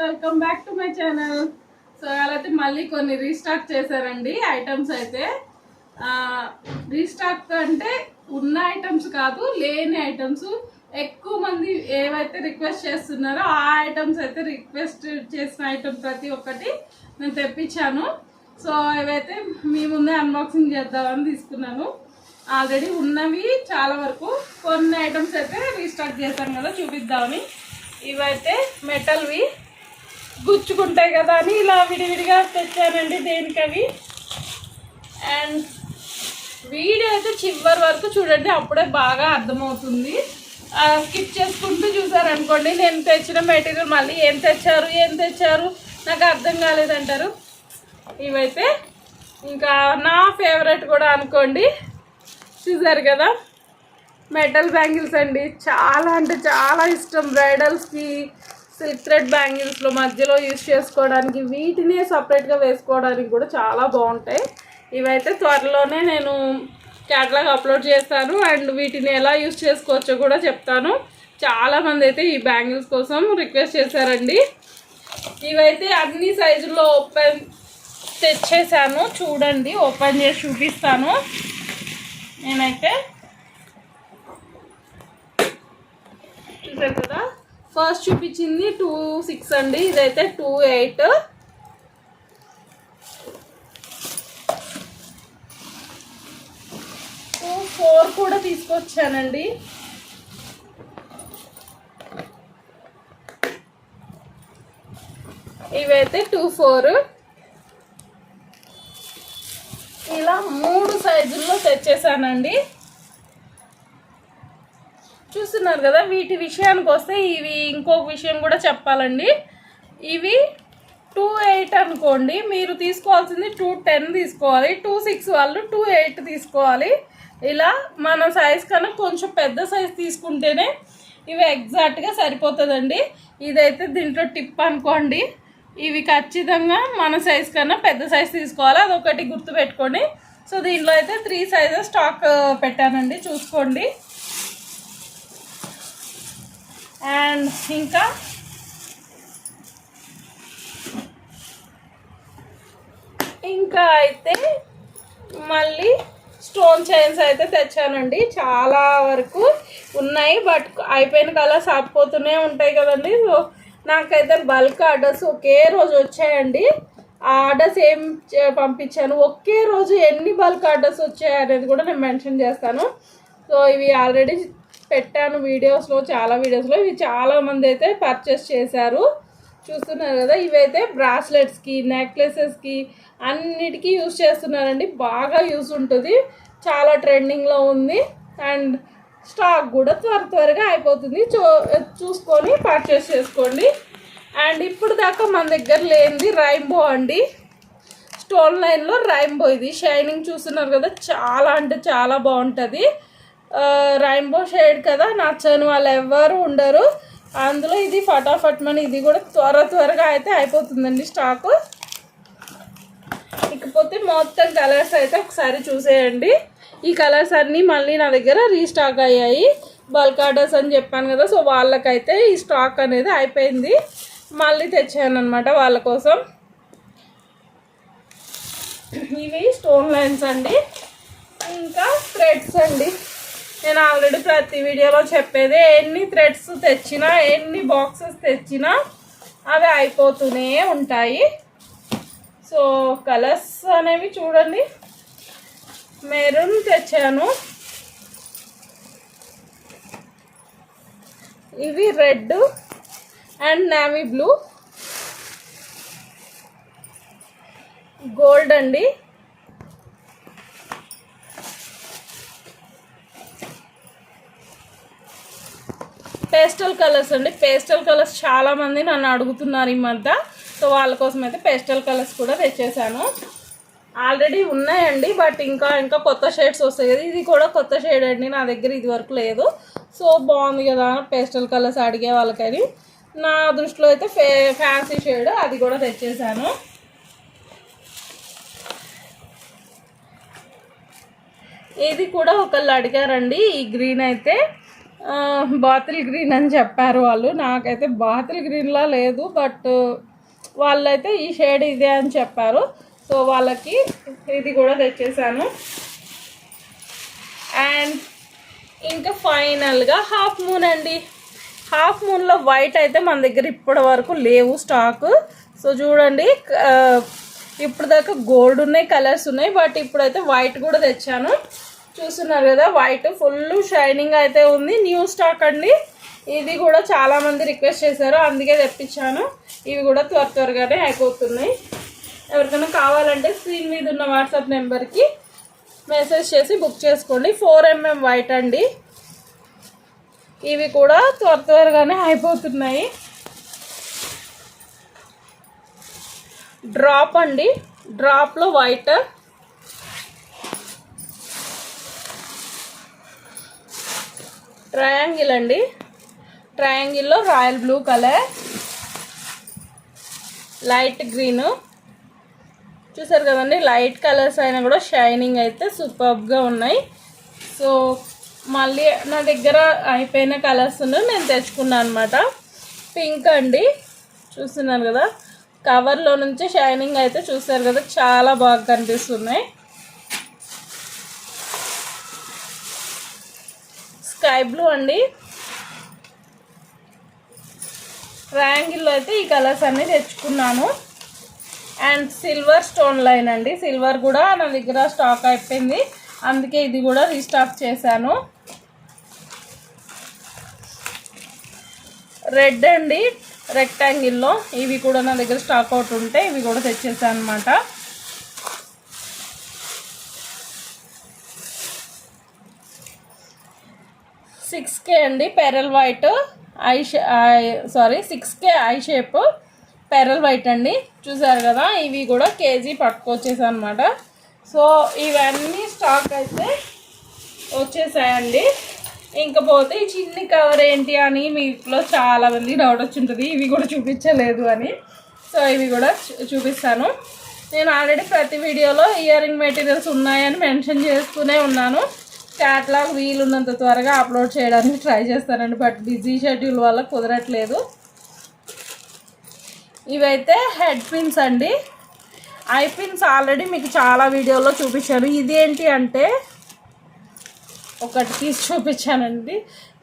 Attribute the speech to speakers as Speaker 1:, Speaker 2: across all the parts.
Speaker 1: Welcome back to my channel. So అయితే మళ్ళీ కొన్ని రీస్టాక్ చేశారండి ఐటమ్స్ అయితే. రీస్టాక్ అంటే ఉన్న ఐటమ్స్ కాదు లేని ఐటమ్స్. ఎక్కువ మంది ఏవైతే రిక్వెస్ట్ చేస్తున్నారో ఆ ఐటమ్స్ అయితే రిక్వెస్ట్ చేసిన ఐటమ్ ప్రతి ఒక్కటి నేను తెప్పించాను. సో ఇవైతే మీ ముందే అన్బాక్సింగ్ చేద్దామని తీసుకున్నాను. ఆల్రెడీ ఉన్నవి చాలా వరకు కొన్ని ఐటమ్స్ అయితే రీస్టాక్ చేశాను కదా చూపిద్దామని. ఇవైతే మెటల్వి గుచ్చుకుంటాయి కదా అని ఇలా విడివిడిగా తెచ్చానండి దేనికవి. అండ్ వీడియో అయితే చివరి వరకు చూడండి అప్పుడే బాగా అర్థమవుతుంది. స్కిప్ చేసుకుంటూ చూసారనుకోండి నేను తెచ్చిన మెటీరియల్ మళ్ళీ ఏం తెచ్చారు ఏం తెచ్చారు నాకు అర్థం కాలేదంటారు. ఇవైతే ఇంకా నా ఫేవరెట్ కూడా అనుకోండి. చూసారు కదా మెటల్ బ్యాంగిల్స్ అండి. చాలా అంటే చాలా ఇష్టం బ్రైడల్స్కి సిల్క్ థ్రెడ్ బ్యాంగిల్స్లో మధ్యలో యూస్ చేసుకోవడానికి వీటినే సపరేట్గా వేసుకోవడానికి కూడా చాలా బాగుంటాయి. ఇవైతే త్వరలోనే నేను క్యాటలాగ్ అప్లోడ్ చేస్తాను అండ్ వీటిని ఎలా యూస్ చేసుకోవచ్చో కూడా చెప్తాను. చాలామంది అయితే ఈ బ్యాంగిల్స్ కోసం రిక్వెస్ట్ చేశారండి. ఇవైతే అన్ని సైజుల్లో ఓపెన్ తెచ్చేసాను. చూడండి ఓపెన్ చేసి చూపిస్తాను. నేనైతే చూసారు కదా ఫస్ట్ చూపించింది టూ సిక్స్ అండి. ఇదైతే టూ ఎయిట్ టూ ఫోర్ కూడా తీసుకొచ్చానండి. ఇవైతే టూ ఫోర్ ఇలా మూడు సైజుల్లో తెచ్చేసానండి. చూస్తున్నారు కదా వీటి విషయానికి వస్తే ఇవి ఇంకొక విషయం కూడా చెప్పాలండి. ఇవి టూ ఎయిట్ అనుకోండి మీరు తీసుకోవాల్సింది టూ టెన్ తీసుకోవాలి టూ సిక్స్ వాళ్ళు టూ ఎయిట్ తీసుకోవాలి. ఇలా మన సైజ్ కన్నా కొంచెం పెద్ద సైజ్ తీసుకుంటేనే ఇవి ఎగ్జాక్ట్గా సరిపోతుందండి. ఇదైతే దీంట్లో టిప్ అనుకోండి. ఇవి ఖచ్చితంగా మన సైజ్ కన్నా పెద్ద సైజ్ తీసుకోవాలి అదొకటి గుర్తుపెట్టుకోండి. సో దీంట్లో అయితే త్రీ సైజెస్ స్టాక్ పెట్టానండి చూసుకోండి. అండ్ ఇంకా? ఇంకా అయితే మళ్ళీ స్టోన్ చైన్స్ అయితే తెచ్చానండి. చాలా వరకు ఉన్నాయి బట్ అయిపోయిన కలర్స్ ఆగిపోతూనే ఉంటాయి కదండి. సో నాకైతే బల్క్ ఆర్డర్స్ ఒకే రోజు వచ్చాయండి. ఆ ఆర్డర్స్ ఏం చే- పంపించాను. ఒకే రోజు ఎన్ని బల్క్ ఆర్డర్స్ వచ్చాయి అనేది కూడా నేను మెన్షన్ చేస్తాను. సో ఇవి ఆల్రెడీ పెట్టాను వీడియోస్లో చాలా వీడియోస్లో ఇవి చాలా మంది అయితే పర్చేస్ చేశారు. చూస్తున్నారు కదా ఇవైతే బ్రాస్లెట్స్కి నెక్లెసెస్కి అన్నిటికీ యూజ్ చేస్తున్నారండి. బాగా యూస్ ఉంటుంది. చాలా ట్రెండింగ్లో ఉంది. అండ్ స్టాక్ కూడా త్వర త్వరగా అయిపోతుంది. చూ చూసుకొని పర్చేస్ చేసుకోండి. అండ్ ఇప్పుడు దాకా మన దగ్గర లేనిది రైంబో అండి. స్టోన్ లైన్లో రైంబో ఇది. షైనింగ్ చూస్తున్నారు కదా చాలా అంటే చాలా బాగుంటుంది. రైంబో షేడ్ కదా నచ్చని వాళ్ళు ఎవ్వరు ఉండరు. అందులో ఇది ఫటాఫట్ మన ఇది కూడా త్వర త్వరగా అయితే అయిపోతుందండి స్టాకు. ఇకపోతే మొత్తం కలర్స్ అయితే ఒకసారి చూసేయండి. ఈ కలర్స్ అన్నీ మళ్ళీ నా దగ్గర రీస్టాక్ అయ్యాయి. బల్క్ ఆర్డర్స్ అని చెప్పాను కదా సో వాళ్ళకైతే ఈ స్టాక్ అనేది అయిపోయింది. మళ్ళీ తెచ్చాను అనమాట వాళ్ళ కోసం. ఇవి స్టోన్ లైన్స్ అండి. ఇంకా థ్రెడ్స్ అండి. నేను ఆల్రెడీ ప్రతి వీడియోలో చెప్పేది ఎన్ని థ్రెడ్స్ తెచ్చినా ఎన్ని బాక్సెస్ తెచ్చినా అవి అయిపోతూనే ఉంటాయి. సో కలర్స్ అనేవి చూడండి. మెరూన్ తెచ్చాను. ఇవి red and navy blue gold అండి. పేస్టల్ కలర్స్ అండి. పేస్టల్ కలర్స్ చాలామంది నన్ను అడుగుతున్నారు ఈ మధ్య. సో వాళ్ళ కోసం అయితే పేస్టల్ కలర్స్ కూడా తెచ్చేసాను. ఆల్రెడీ ఉన్నాయండి బట్ ఇంకా ఇంకా కొత్త షేడ్స్ వస్తాయి. కదా ఇది కూడా కొత్త షేడ్ అండి నా దగ్గర ఇది వరకు లేదు. సో బాగుంది కదా పేస్టల్ కలర్స్ అడిగే వాళ్ళకని. నా దృష్టిలో అయితే ఫే ఫ్యాన్సీ షేడ్ అది కూడా తెచ్చేసాను. ఇది కూడా ఒకళ్ళు అడిగారండి ఈ గ్రీన్ అయితే. బాతిల్ గ్రీన్ అని చెప్పారు వాళ్ళు. నాకైతే బాతిల్ గ్రీన్లా లేదు బట్ వాళ్ళైతే ఈ షేడ్ ఇదే అని చెప్పారు. సో వాళ్ళకి ఇది కూడా తెచ్చేసాను. అండ్ ఇంకా ఫైనల్గా హాఫ్ మూన్ అండి. హాఫ్ మూన్లో వైట్ అయితే మన దగ్గర ఇప్పటి వరకు లేవు స్టాక్. సో చూడండి ఇప్పుడు దాకా గోల్డ్ ఉన్నాయి కలర్స్ ఉన్నాయి బట్ ఇప్పుడైతే వైట్ కూడా తెచ్చాను. చూస్తున్నారు కదా వైట్ ఫుల్ షైనింగ్ అయితే ఉంది. న్యూ స్టాక్ అండి. ఇది కూడా చాలా మంది రిక్వెస్ట్ చేశారు అందుకే తెప్పించాను. ఇవి కూడా త్వర త్వరగానే అయిపోతున్నాయి. ఎవరికైనా కావాలంటే స్క్రీన్ మీద ఉన్న వాట్సాప్ నెంబర్కి మెసేజ్ చేసి బుక్ చేసుకోండి. ఫోర్ ఎంఎం వైట్ అండి. ఇవి కూడా త్వర త్వరగానే అయిపోతున్నాయి. డ్రాప్ అండి. డ్రాప్లో వైట్ ట్రయాంగిల్ అండి. ట్రయాంగిల్లో royal blue colour light green. చూసారు కదండి లైట్ కలర్స్ అయినా కూడా షైనింగ్ అయితే సూపర్గా ఉన్నాయి. సో మళ్ళీ నా దగ్గర అయిపోయిన కలర్స్ నేను తెచ్చుకున్నాను అనమాట పింక్ అండి చూస్తున్నాను కదా. కవర్లో నుంచి షైనింగ్ అయితే చూసారు కదా చాలా బాగా కనిపిస్తున్నాయి. స్కై బ్లూ అండి. ట్రయాంగిల్లో అయితే ఈ కలర్స్ అన్నీ తెచ్చుకున్నాను. అండ్ సిల్వర్ స్టోన్ లైన్ అండి. సిల్వర్ కూడా నా దగ్గర స్టాక్ అయిపోయింది. అందుకే ఇది కూడా రీస్టాక్ చేశాను. రెడ్ అండి రెక్టాంగిల్లో ఇవి కూడా నా దగ్గర స్టాక్ అవుట్ ఉంటే ఇవి కూడా తెచ్చేసాను అనమాట సిక్స్ కే అండి pearl white. I sorry six K I shape. Pearl white అండి. చూసారు కదా ఇవి కూడా కేజీ పట్టుకొచ్చేసాను అనమాట సో ఇవన్నీ స్టాక్ అయితే వచ్చేసాయండి. ఇంకపోతే ఈ చిన్ని కవర్ ఏంటి అని మీలో చాలా మంది డౌట్ వచ్చి ఉంటుంది ఇవి కూడా చూపించలేదు అని. సో ఇవి కూడా చూ- చూపిస్తాను. నేను ఆల్రెడీ ప్రతి వీడియోలో ఇయర్ రింగ్ మెటీరియల్స్ ఉన్నాయని మెన్షన్ చేస్తూనే ఉన్నాను. క్యాట్లాగ్ వీలున్నంత త్వరగా అప్లోడ్ చేయడానికి ట్రై చేస్తానండి బట్ బిజీ షెడ్యూల్ వల్ల కుదరట్లేదు. ఇవైతే హెడ్ పిన్స్ అండి. ఐ పిన్స్ ఆల్రెడీ మీకు చాలా వీడియోలో చూపించాను. ఇదేంటి అంటే ఒకటి తీసి చూపించానండి.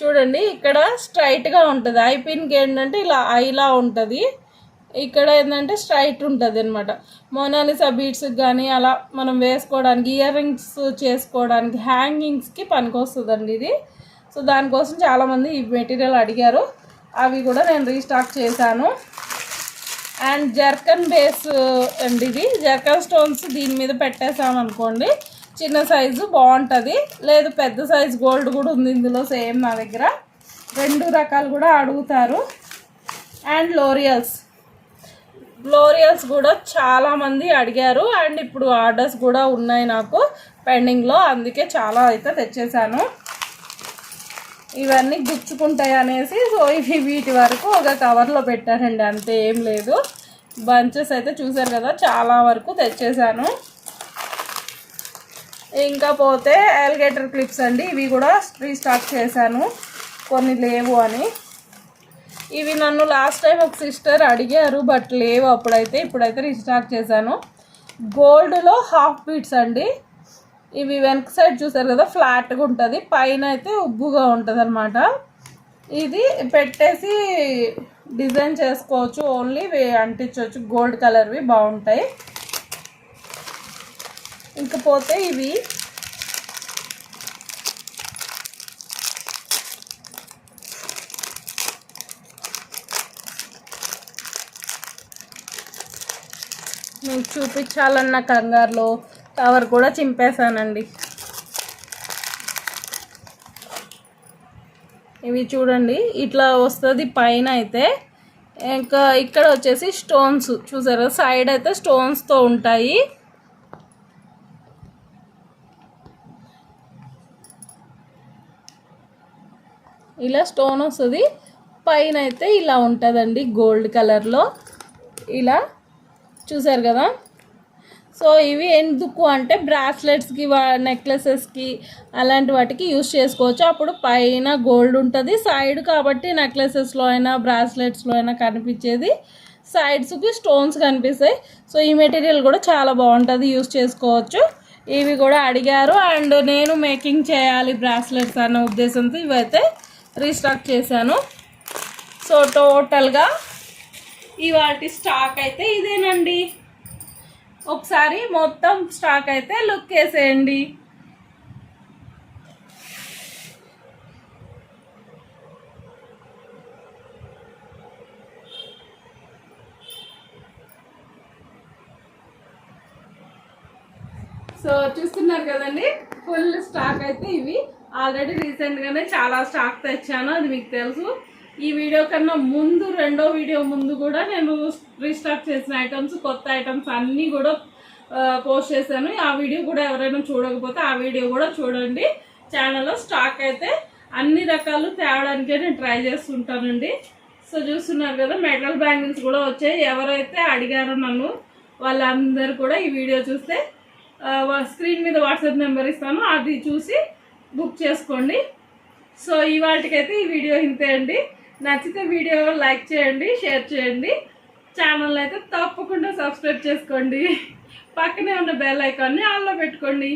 Speaker 1: చూడండి ఇక్కడ స్ట్రైట్గా ఉంటుంది. ఐ పిన్కి ఏంటంటే ఇలా ఐలా ఉంటుంది. ఇక్కడ ఏంటంటే స్ట్రైట్ ఉంటుంది అనమాట మోనాలిసా బీడ్స్కి కానీ అలా మనం వేసుకోవడానికి ఇయర్ రింగ్స్ చేసుకోవడానికి హ్యాంగింగ్స్కి పనికొస్తుందండి ఇది. సో దానికోసం చాలామంది ఈ మెటీరియల్ అడిగారు. అవి కూడా నేను రీస్టాక్ చేశాను. అండ్ జర్కన్ బేస్ అండి ఇది. జర్కన్ స్టోన్స్ దీని మీద పెట్టేసామనుకోండి చిన్న సైజు బాగుంటుంది. లేదు పెద్ద సైజు గోల్డ్ కూడా ఉంది ఇందులో సేమ్ నా దగ్గర. రెండు రకాలు కూడా అడుగుతారు. అండ్ లోరియల్స్. గ్లోరియల్స్ కూడా చాలామంది అడిగారు. అండ్ ఇప్పుడు ఆర్డర్స్ కూడా ఉన్నాయి నాకు పెండింగ్లో అందుకే చాలా అయితే తెచ్చేసాను. ఇవన్నీ గుచ్చుకుంటాయి అనేసి సో ఇవి వీటి వరకు ఒక కవర్లో పెట్టానండి అంతే ఏం లేదు. బంచెస్ అయితే చూసారు కదా చాలా వరకు తెచ్చేసాను. ఇంకా పోతే ఎలిగేటర్ క్లిప్స్ అండి. ఇవి కూడా రీస్టాక్ చేశాను. కొన్ని లేవు అని. ఇవి నన్ను లాస్ట్ టైం ఒక సిస్టర్ అడిగారు బట్ లేవు అప్పుడైతే. ఇప్పుడైతే రీస్టాక్ చేశాను. గోల్డ్లో హాఫ్ బీట్స్ అండి. ఇవి వెనక సైడ్ చూసారు కదా ఫ్లాట్గా ఉంటుంది. పైన అయితే ఉబ్బుగా ఉంటుంది అనమాట ఇది పెట్టేసి డిజైన్ చేసుకోవచ్చు. ఓన్లీ అంటించవచ్చు. గోల్డ్ కలర్వి బాగుంటాయి. ఇంకపోతే ఇవి నేను చూపించాలన్న కంగారులో కవర్ కూడా చింపేశానండి. ఇవి చూడండి ఇట్లా వస్తుంది పైన అయితే. ఇంకా ఇక్కడ వచ్చేసి స్టోన్స్ చూసారా? సైడ్ అయితే స్టోన్స్తో ఉంటాయి. ఇలా స్టోన్ వస్తుంది. పైన అయితే ఇలా ఉంటుందండి గోల్డ్ కలర్లో ఇలా చూసారు కదా? సో ఇవి ఎందుకు అంటే బ్రాస్లెట్స్కి నెక్లెసెస్కి అలాంటి వాటికి యూస్ చేసుకోవచ్చు. అప్పుడు పైన గోల్డ్ ఉంటుంది సైడ్ కాబట్టి నెక్లెసెస్లో అయినా బ్రాస్లెట్స్లో అయినా కనిపించేది. సైడ్స్కి స్టోన్స్ కనిపిస్తాయి. సో ఈ మెటీరియల్ కూడా చాలా బాగుంటుంది యూస్ చేసుకోవచ్చు. ఇవి కూడా అడిగారు. అండ్ నేను మేకింగ్ చేయాలి బ్రాస్లెట్స్ అనే ఉద్దేశంతో ఇవైతే రీస్టాక్ చేశాను. సో టోటల్గా ఇవాటి స్టాక్ అయితే ఇదేనండి. ఒకసారి మొత్తం స్టాక్ అయితే లుక్ వేసేయండి. సో చూస్తున్నారు కదండి ఫుల్ స్టాక్ అయితే ఇవి. ఆల్రెడీ రీసెంట్గానే చాలా స్టాక్ తెచ్చాను అది మీకు తెలుసు. ఈ వీడియో కన్నా ముందు రెండో వీడియో ముందు కూడా నేను రీస్టాక్ చేసిన ఐటమ్స్ కొత్త ఐటమ్స్ అన్నీ కూడా పోస్ట్ చేశాను. ఆ వీడియో కూడా ఎవరైనా చూడకపోతే ఆ వీడియో కూడా చూడండి. ఛానల్లో స్టాక్ అయితే అన్ని రకాలు తేవడానికే నేను ట్రై చేస్తుంటానండి. సో చూస్తున్నారు కదా మెటల్ బ్యాంగిల్స్ కూడా వచ్చాయి. ఎవరైతే అడిగారో నన్ను వాళ్ళందరూ కూడా ఈ వీడియో చూస్తే స్క్రీన్ మీద వాట్సాప్ నెంబర్ ఇస్తాను. అది చూసి బుక్ చేసుకోండి. సో ఇవాటికైతే ఈ వీడియో ఇంతే అండి. నచ్చితే వీడియో లైక్ చేయండి షేర్ చేయండి. ఛానల్ అయితే తప్పకుండా సబ్స్క్రైబ్ చేసుకోండి. పక్కనే ఉన్న బెల్ ఐకాన్ని ఆన్లో పెట్టుకోండి.